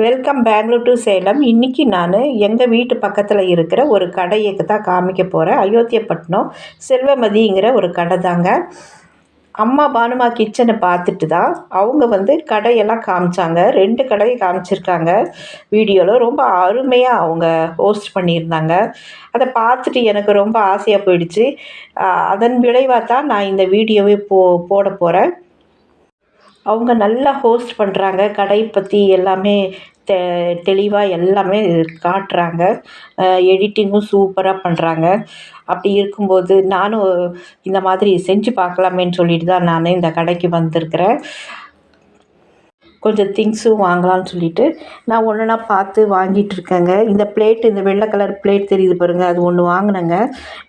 Welcome Bangalore to Salem இன்றைக்கி நான் எங்கள் வீட்டு பக்கத்தில் இருக்கிற ஒரு கடையை தான் காமிக்க போகிறேன் அயோத்தியப்பட்டினம் செல்வமதிங்கிற ஒரு கடை தாங்க. அம்மா பானுமா கிச்சனை பார்த்துட்டு தான் அவங்க வந்து கடையெல்லாம் காமிச்சாங்க. ரெண்டு கடையை காமிச்சிருக்காங்க. வீடியோவில் ரொம்ப அருமையாக அவங்க ஹோஸ்ட் பண்ணியிருந்தாங்க. அதை பார்த்துட்டு எனக்கு ரொம்ப ஆசையாக போயிடுச்சு. அதன் விளைவாக தான் நான் இந்த வீடியோவே போ போட போகிறேன் அவங்க நல்லா ஹோஸ்ட் பண்ணுறாங்க கடை பற்றி எல்லாமே தெ தெளிவாக எல்லாமே காட்டுறாங்க. எடிட்டிங்கும் சூப்பராக பண்ணுறாங்க அப்படி இருக்கும்போது நானும் இந்த மாதிரி செஞ்சு பார்க்கலாமேன்னு சொல்லிட்டு தான் நான் இந்த கடைக்கு வந்திருக்கிறேன். கொஞ்சம் திங்ஸும் வாங்கலாம்னு சொல்லிட்டு நான் ஒன்றுனா பார்த்து வாங்கிட்டு இருக்கேங்க. இந்த பிளேட் இந்த வெள்ளை கலர் பிளேட் தெரியுது பாருங்கள் அது ஒன்று வாங்கினேங்க.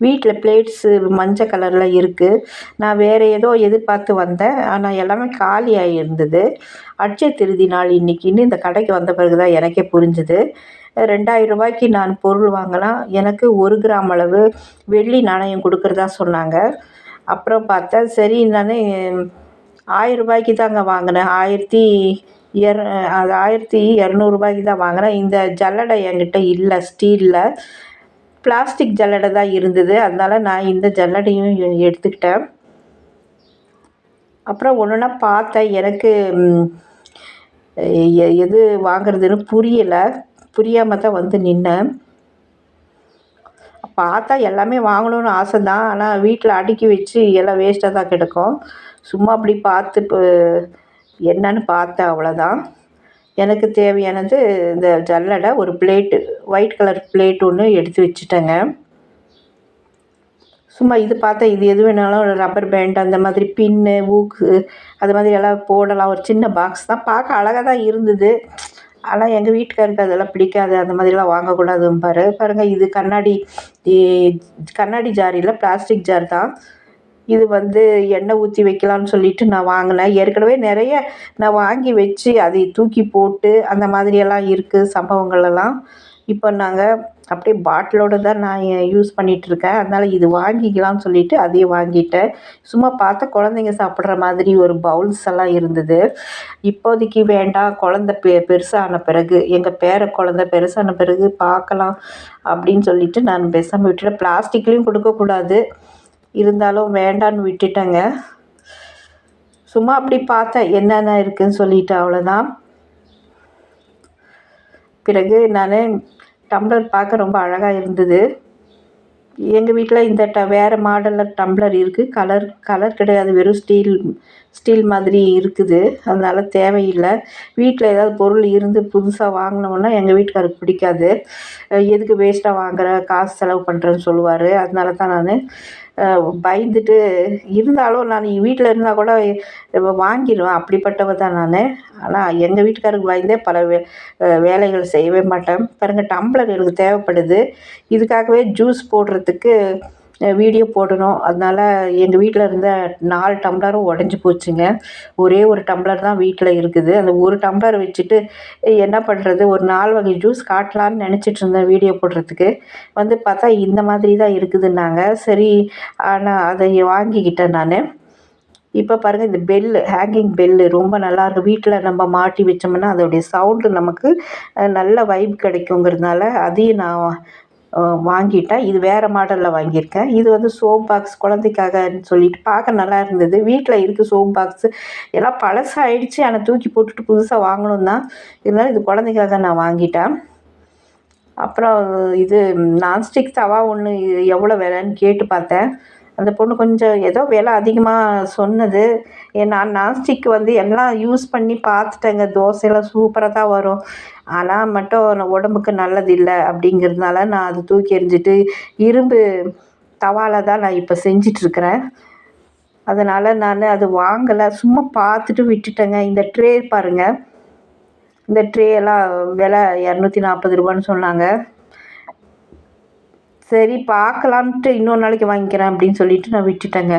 வீட்டில் பிளேட்ஸு மஞ்சள் கலரில் இருக்குது நான் வேறு ஏதோ எதிர்பார்த்து வந்தேன். ஆனால் எல்லாமே காலியாக இருந்தது. அட்சய திருதி நாள் இன்றைக்கின்னு இந்த கடைக்கு வந்த பிறகு தான் எனக்கே புரிஞ்சுது. ரெண்டாயிரம் ரூபாய்க்கு நான் பொருள் வாங்கலாம். எனக்கு ஒரு கிராம் அளவு வெள்ளி நாணயம் கொடுக்குறதா சொன்னாங்க. அப்புறம் பார்த்தா சரி நான் ஆயிரரூபாய்க்கு தாங்க வாங்கினேன். ஆயிரத்தி இர அது ஆயிரத்தி இரநூறுபாய்க்கு தான் வாங்கினேன். இந்த ஜல்லடை என்கிட்ட இல்லை ஸ்டீலில் பிளாஸ்டிக் ஜல்லடை தான் இருந்தது. அதனால் நான் இந்த ஜல்லடையும் எடுத்துக்கிட்டேன். அப்புறம் ஒன்று ஒன்றா பார்த்தேன். எனக்கு எது வாங்குறதுன்னு புரியலை. புரியாமல் தான் வந்து நின்றேன் பார்த்தா எல்லாமே வாங்கணும்னு ஆசை தான் ஆனால் வீட்டில் அடுக்கி வச்சு எல்லாம் வேஸ்ட்டாக தான் கிடக்கும். சும்மா அப்படி பார்த்து இப்போ என்னன்னு பார்த்தேன் அவ்வளோதான் எனக்கு தேவையானது இந்த ஜல்லடை ஒரு பிளேட்டு ஒயிட் கலர் பிளேட் ஒன்று எடுத்து வச்சுட்டேங்க. சும்மா இது பார்த்தா இது எது வேணாலும் ரப்பர் பேண்ட் அந்த மாதிரி பின்னு ஊக்கு அது மாதிரி எல்லாம் போடலாம். ஒரு சின்ன பாக்ஸ் தான். பார்க்க அழகாக தான் இருந்தது. ஆனால் எங்கள் வீட்டுக்காருக்கு அதெல்லாம் பிடிக்காது. அந்த மாதிரிலாம் வாங்கக்கூடாதும்பாரு. பாருங்கள் இது கண்ணாடி கண்ணாடி ஜார் இல்லை பிளாஸ்டிக் ஜார் தான். இது வந்து எண்ணெய் ஊற்றி வைக்கலாம்னு சொல்லிட்டு நான் வாங்கினேன். ஏற்கனவே நிறைய நான் வாங்கி வச்சு அதை தூக்கி போட்டு அந்த மாதிரியெல்லாம் இருக்குது சம்பவங்கள் எல்லாம் இப்போ நாங்கள் அப்படியே பாட்டிலோடு தான் நான் யூஸ் பண்ணிகிட்ருக்கேன் அதனால் இது வாங்கிக்கலாம்னு சொல்லிவிட்டு அதையும் வாங்கிட்டேன். சும்மா பார்த்தா குழந்தைங்க சாப்பிட்ற மாதிரி ஒரு பவுல்ஸ் எல்லாம் இருந்தது. இப்போதைக்கு வேண்டாம். குழந்த பெ பெருசான பிறகு எங்கள் பேர குழந்த பெருசான பிறகு பார்க்கலாம் அப்படின்னு சொல்லிட்டு நான் பேசாமல் விட்டுட்டேன். பிளாஸ்டிக்லேயும் கொடுக்கக்கூடாது. இருந்தாலும் வேண்டான்னு விட்டுட்டேங்க. சும்மா அப்படி பார்த்தேன் என்னென்ன இருக்குதுன்னு சொல்லிட்டு அவ்வளோதான் பிறகு நான் டம்ளர் பார்க்க ரொம்ப அழகாக இருந்தது. எங்கள் வீட்டில் இந்த ட வேறு மாடலில் டம்ளர் இருக்குது கலர் கலர் கிடையாது. வெறும் ஸ்டீல் ஸ்டீல் மாதிரி இருக்குது. அதனால் தேவையில்லை. வீட்டில் ஏதாவது பொருள் இருந்து புதுசாக வாங்கினோம்னா எங்கள் வீட்டுக்காருக்கு பிடிக்காது. எதுக்கு வேஸ்ட்டாக வாங்குற காசு செலவு பண்ணுறேன்னு சொல்லுவார். அதனால தான் நான் பயந்துட்டு இருந்தாலும் நான் வீட்டில் இருந்தால் கூட வாங்கிடுவேன் அப்படிப்பட்டவ தான் நான். ஆனால் எங்கள் வீட்டுக்காருக்கு பயந்தே பல வே வேலைகள் செய்யவே மாட்டேன். பாருங்கள் டம்ளர் எனக்கு தேவைப்படுது. இதுக்காகவே ஜூஸ் போடுறதுக்கு வீடியோ போடணும். அதனால் எங்கள் வீட்டில் இருந்த நாலு டம்ளரும் உடஞ்சி போச்சுங்க. ஒரே ஒரு டம்ளர் தான் வீட்டில் இருக்குது. அந்த ஒரு டம்ளர் வச்சுட்டு என்ன பண்ணுறது ஒரு நாலு வகை ஜூஸ் காட்டலான்னு நினச்சிட்டு இருந்தேன் வீடியோ போடுறதுக்கு. வந்து பார்த்தா இந்த மாதிரி தான் இருக்குதுன்னாங்க. சரி ஆனால் அதை வாங்கிக்கிட்டேன் நான். இப்போ பாருங்கள் இந்த பெல்லு ஹேங்கிங் பெல்லு ரொம்ப நல்லாயிருக்கும் வீட்டில் நம்ம மாட்டி வச்சோம்னா அதோடைய சவுண்டு நமக்கு நல்ல வைப் கிடைக்குங்கிறதுனால அதையும் நான் வாங்கிட்டேன். இது வேறு மாடலில் வாங்கியிருக்கேன். இது வந்து சோப் பாக்ஸ் குழந்தைக்காகன்னு சொல்லிட்டு பார்க்க நல்லா இருந்தது. வீட்டில் இருக்குது சோப் பாக்ஸு எல்லாம் பழசாயிடுச்சு. ஆனால் தூக்கி போட்டுட்டு புதுசாக வாங்கணும் தான். இருந்தாலும் இது குழந்தைக்காக நான் வாங்கிட்டேன். அப்புறம் இது நான்ஸ்டிக் தவா ஒன்று எவ்வளோ விலைன்னு கேட்டு பார்த்தேன். அந்த பொண்ணு கொஞ்சம் ஏதோ விலை அதிகமாக சொன்னது. நான் நான்ஸ்டிக் வந்து எல்லாம் யூஸ் பண்ணி பார்த்துட்டேங்க. தோசையெல்லாம் சூப்பராக தான் வரும். ஆனால் மட்டும் உடம்புக்கு நல்லதில்லை அப்படிங்கிறதுனால நான் அதை தூக்கி எறிஞ்சிட்டு இரும்பு தவாவில் தான் நான் இப்போ செஞ்சிட்ருக்கிறேன். அதனால் நான் அது வாங்கலை. சும்மா பார்த்துட்டு விட்டுட்டேங்க. இந்த ட்ரே பாருங்கள் இந்த ட்ரே எல்லாம் விலை இரநூத்தி நாற்பது ரூபான்னு சொன்னாங்க. சரி பார்க்கலான்ட்டு இன்னொரு நாளைக்கு வாங்கிக்கிறேன் அப்படின்னு சொல்லிட்டு நான் விட்டுட்டேங்க.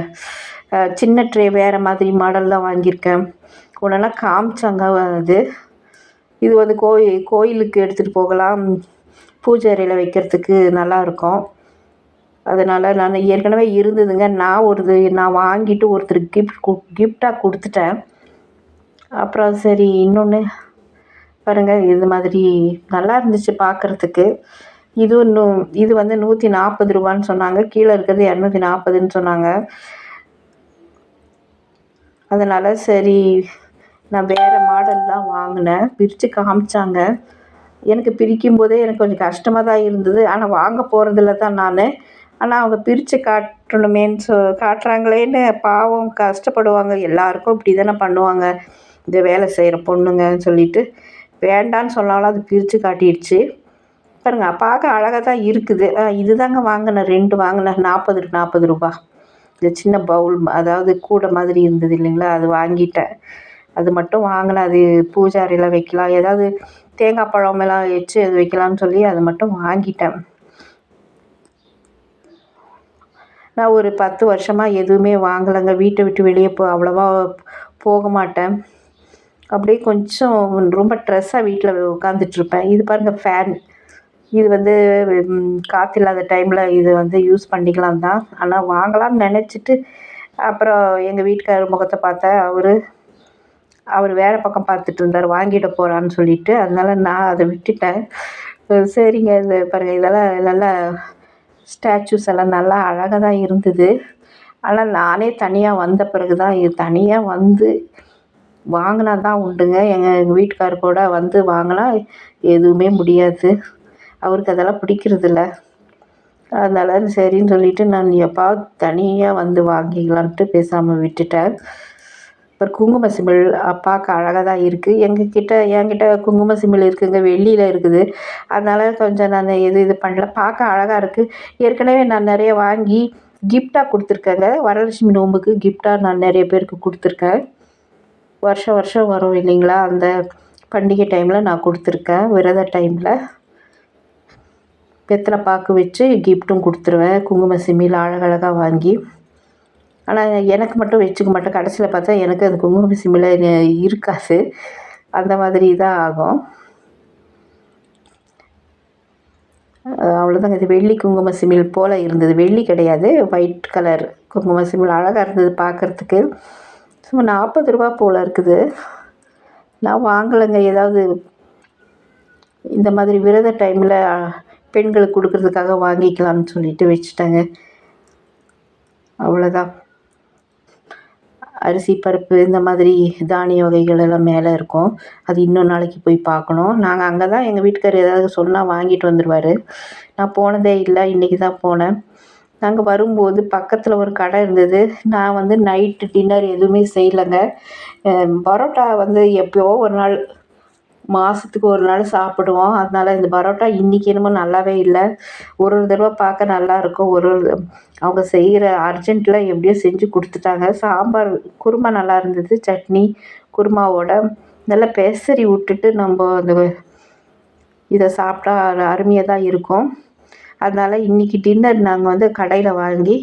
சின்ன ட்ரே வேறு மாதிரி மாடலில் வாங்கியிருக்கேன். ஒன்றெல்லாம் காமிச்சாங்க அது. இது வந்து கோயில் கோயிலுக்கு எடுத்துகிட்டு போகலாம். பூஜை அறையில் வைக்கிறதுக்கு நல்லாயிருக்கும் அதனால் நான் ஏற்கனவே இருந்ததுங்க. நான் ஒரு நான் வாங்கிட்டு ஒருத்தருக்கு கிஃப்ட் கிஃப்டாக கொடுத்துட்டேன். அப்புறம் சரி இன்னொன்று பாருங்கள் இது மாதிரி நல்லா இருந்துச்சு பார்க்குறதுக்கு இது இன்னும் இது வந்து நூற்றி நாற்பது ரூபான்னு சொன்னாங்க. கீழே இருக்கிறது இரநூத்தி நாற்பதுன்னு சொன்னாங்க. அதனால் சரி நான் வேறு மாடல்லாம் வாங்கினேன். பிரித்து காமிச்சாங்க. எனக்கு பிரிக்கும் போதே எனக்கு கொஞ்சம் கஷ்டமாக தான் இருந்தது. ஆனால் வாங்க போகிறதில்ல தான் நான். ஆனால் அவங்க பிரித்து காட்டணுமேன்னு சொ காட்டுறாங்களேன்னு பாவம் கஷ்டப்படுவாங்க. எல்லாருக்கும் இப்படி தானே பண்ணுவாங்க. இந்த வேலை செய்கிற பொண்ணுங்கன்னு சொல்லிட்டு. வேண்டான்னு சொன்னாலும் அது பிரித்து காட்டிடுச்சு. பாருங்கள் பார்க்க அழகாக தான் இருக்குது. இது தாங்க வாங்கினேன். ரெண்டு வாங்கினேன். நாற்பது நாற்பது ரூபா. இந்த சின்ன பவுல் அதாவது கூடை மாதிரி இருந்தது இல்லைங்களா? அது வாங்கிட்டேன். அது மட்டும் வாங்கினேன் அது பூஜை அறையில் வைக்கலாம். ஏதாவது தேங்காய் பழம் எல்லாம் வச்சு அது வைக்கலாம்னு சொல்லி அது மட்டும் வாங்கிட்டேன். நான் ஒரு பத்து வருஷமாக எதுவுமே வாங்கலைங்க. வீட்டை விட்டு வெளியே போ அவ்வளோவா போக மாட்டேன். அப்படியே கொஞ்சம் ரொம்ப ட்ரெஸ்ஸாக வீட்டில் உட்காந்துட்ருப்பேன் இது பாருங்கள் ஃபேன் இது வந்து காற்று இல்லாத டைமில் இது வந்து யூஸ் பண்ணிக்கலாம் தான். ஆனால் வாங்கலாம்னு நினச்சிட்டு அப்புறம் எங்கள் வீட்டுக்காரர் முகத்தை பார்த்தா அவர் அவர் வேறு பக்கம் பார்த்துட்டு இருந்தார் வாங்கிட போகிறான்னு சொல்லிட்டு. அதனால நான் அதை விட்டுட்டேன். சரிங்க இது பாருங்கள் இதெல்லாம் நல்லா ஸ்டாச்சூஸ் எல்லாம் நல்லா அழகாக தான் இருந்தது. ஆனால் நானே தனியாக வந்த பிறகு தான் இது தனியாக வந்து வாங்கினா தான் உண்டுங்க. எங்கள் எங்கள் வீட்டுக்காரர் கூட வந்து வாங்கினா எதுவுமே முடியாது. அவருக்கு அதெல்லாம் பிடிக்கிறதில்ல. அதனால் சரின்னு சொல்லிவிட்டு நான் எப்பாவது தனியாக வந்து வாங்கிக்கலான்ட்டு பேசாமல் விட்டுட்டேன். அப்புறம் குங்கும சிமிழ் பார்க்க அழகாக தான் இருக்குது எங்கள் கிட்டே என்கிட்ட குங்கும சிமிழ் இருக்குதுங்க வெள்ளியில் இருக்குது. அதனால் கொஞ்சம் நான் எது இது பண்ணல. பார்க்க அழகாக இருக்குது ஏற்கனவே நான் நிறைய வாங்கி கிஃப்டாக கொடுத்துருக்கேங்க. வரலட்சுமி நோம்புக்கு கிஃப்டாக நான் நிறைய பேருக்கு கொடுத்துருக்கேன். வருஷம் வருஷம் வரும் இல்லைங்களா? அந்த பண்டிகை டைமில் நான் கொடுத்துருக்கேன். விரத டைமில் வெத்தலை பாக்கு வச்சு கிஃப்ட்டும் கொடுத்துருவேன். குங்கும சிமிழ் அழகழகாக வாங்கி. ஆனால் எனக்கு மட்டும் வச்சுக்க மாட்டேன். கடைசியில் பார்த்தா எனக்கு அந்த குங்கும சிமிழ் இருக்காது. அந்த மாதிரி தான் ஆகும். அவ்வளோதாங்க இது வெள்ளி குங்கும சிமிழ் போல் இருந்தது. வெள்ளி கிடையாது. ஒயிட் கலர் குங்கும சிமிழ். அழகாக இருந்தது பார்க்குறதுக்கு. சும்மா நாற்பது ரூபா போல் இருக்குது. நான் வாங்கலைங்க. ஏதாவது இந்த மாதிரி விரத டைமில் பெண்களுக்கு கொடுக்குறதுக்காக வாங்கிக்கலாம்னு சொல்லிட்டு வச்சுட்டேங்க. அவ்வளோதான் அரிசி பருப்பு இந்த மாதிரி தானிய வகைகள் எல்லாம் மேலே இருக்கும். அது இன்னொரு நாளைக்கு போய் பார்க்கணும். நாங்கள் அங்கே தான் எங்கள் வீட்டுக்காரர் ஏதாவது சொன்னால் வாங்கிட்டு வந்துடுவார் நான் போனதே இல்லை. இன்றைக்கி தான் போனேன். நாங்கள் வரும்போது பக்கத்தில் ஒரு கடை இருந்தது. நான் வந்து நைட்டு டின்னர் எதுவுமே செய்யலைங்க. பரோட்டா வந்து எப்போயோ ஒரு நாள் மாதத்துக்கு ஒரு நாள் சாப்பிடுவோம். அதனால் இந்த பரோட்டா இன்றைக்கி என்னமோ நல்லாவே இல்லை. ஒரு ஒரு தடவை பார்க்க நல்லாயிருக்கும் ஒரு ஒரு அவங்க செய்கிற அர்ஜென்ட்டில் எப்படியோ செஞ்சு கொடுத்துட்டாங்க. சாம்பார் குருமா நல்லா இருந்தது. சட்னி குருமாவோட நல்லா பெசரி விட்டுட்டு நம்ம அந்த இதை சாப்பிட்டா அருமையாக தான் இருக்கும். அதனால் இன்றைக்கி டின்னர் நாங்கள் வந்து கடையில் வாங்கி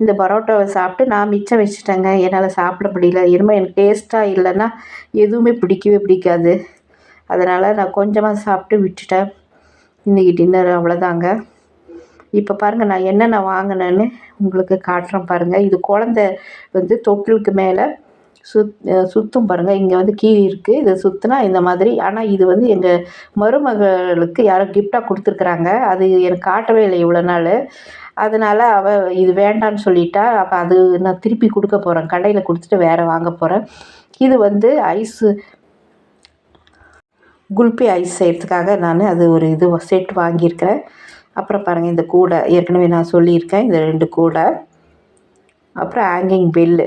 இந்த பரோட்டாவை சாப்பிட்டு நான் மிச்சம் வச்சுட்டேங்க. என்னால் சாப்பிட முடியல. இனிமேல் எனக்கு டேஸ்ட்டாக இல்லைன்னா எதுவுமே பிடிக்கவே பிடிக்காது. அதனால் நான் கொஞ்சமாக சாப்பிட்டு விட்டுட்டேன். இன்றைக்கி டின்னர் அவ்வளோதாங்க இப்போ பாருங்கள் நான் என்னென்ன வாங்கினேன்னு உங்களுக்கு காட்டுறேன் பாருங்கள் இது குழந்த வந்து தொட்டிலுக்கு மேலே சுத் சுற்றும் பாருங்கள் இங்கே வந்து கீ இருக்குது இதை சுற்றினா இந்த மாதிரி. ஆனால் இது வந்து எங்கள் மருமகளுக்கு யாரோ கிஃப்டாக கொடுத்துருக்குறாங்க. அது எனக்கு காட்டவே இல்லை இவ்வளோ நாள். அதனால் அவள் இது வேண்டான்னு சொல்லிட்டா. அப்போ அது நான் திருப்பி கொடுக்க போகிறேன் கடையில் கொடுத்துட்டு வேறு வாங்க போகிறேன் இது வந்து ஐஸு குல்பி ஐஸ் செய்கிறதுக்காக நான் அது ஒரு இது செட் வாங்கியிருக்கிறேன். அப்புறம் பாருங்கள் இந்த கூடை. ஏற்கனவே நான் சொல்லியிருக்கேன் இந்த ரெண்டு கூடை. அப்புறம் ஹேங்கிங் பெல்லு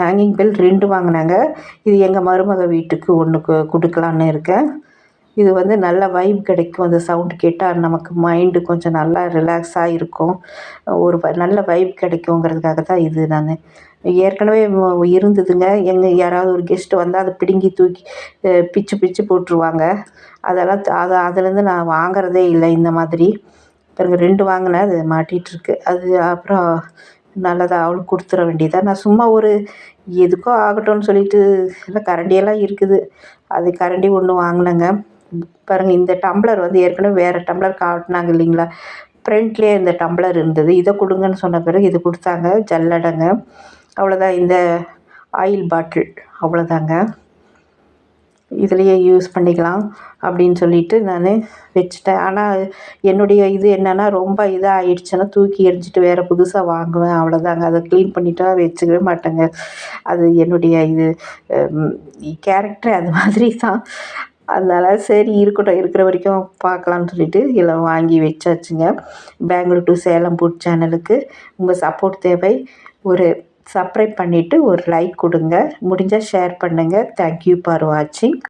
ஹேங்கிங் பெல் ரெண்டு வாங்கினாங்க. இது எங்கள் மருமக வீட்டுக்கு ஒன்று கொடுக்கலான்னு இருக்கேன். இது வந்து நல்ல வைப் கிடைக்கும். அந்த சவுண்டு கேட்டால் நமக்கு மைண்டு கொஞ்சம் நல்லா ரிலாக்ஸாக இருக்கும். ஒரு நல்ல வைப் கிடைக்குங்கிறதுக்காக தான் இது நான். ஏற்கனவே இருந்ததுங்க. எங்கள் யாராவது ஒரு கெஸ்ட்டு வந்தால் அதை பிடுங்கி தூக்கி பிச்சு பிச்சு போட்டுருவாங்க. அதெல்லாம் அதை அதுலேருந்து நான் வாங்குறதே இல்லை இந்த மாதிரி. பாருங்க ரெண்டு வாங்கினேன் அது மாட்டிகிட்ருக்கு அது அப்புறம் நல்லதாக அவளுக்கு கொடுத்துட வேண்டியதாக நான் சும்மா ஒரு எதுக்கோ ஆகட்டும்னு சொல்லிட்டு எல்லாம் கரண்டியெல்லாம் இருக்குது. அது கரண்டி ஒன்று வாங்கினேங்க. பாருங்கள் இந்த டம்ளர் வந்து ஏற்கனவே வேறு டம்ளர் காட்டினாங்க இல்லைங்களா? ஃப்ரண்ட்லேயே இந்த டம்ளர் இருந்தது. இதை கொடுங்கன்னு சொன்ன பிறகு இது கொடுத்தாங்க. ஜல்லடைங்க. அவ்வளோதான் இந்த ஆயில் பாட்டில் அவ்வளோதாங்க இதுலேயே யூஸ் பண்ணிக்கலாம் அப்படின்னு சொல்லிட்டு நான் வச்சுட்டேன். ஆனால் என்னுடைய இது என்னென்னா ரொம்ப இதாக ஆயிடுச்சுன்னா தூக்கி எரிஞ்சிட்டு வேறு புதுசாக வாங்குவேன். அவ்வளோதாங்க அதை க்ளீன் பண்ணிட்டா வச்சுக்கவே மாட்டேங்க. அது என்னுடைய இது கேரக்டர் அது மாதிரி தான் அதனால் சரி இருக்கட்டும் இருக்கிற வரைக்கும் பார்க்கலான்னு சொல்லிட்டு எல்லாம் வாங்கி வச்சாச்சுங்க. பெங்களூர் டு சேலம் புட் சேனலுக்கு உங்கள் சப்போர்ட் தேவை. ஒரு சப்ஸ்கிரைப் பண்ணிவிட்டு ஒரு லைக் கொடுங்க. முடிஞ்சால் ஷேர் பண்ணுங்கள் தேங்க்யூ ஃபார் வாட்சிங்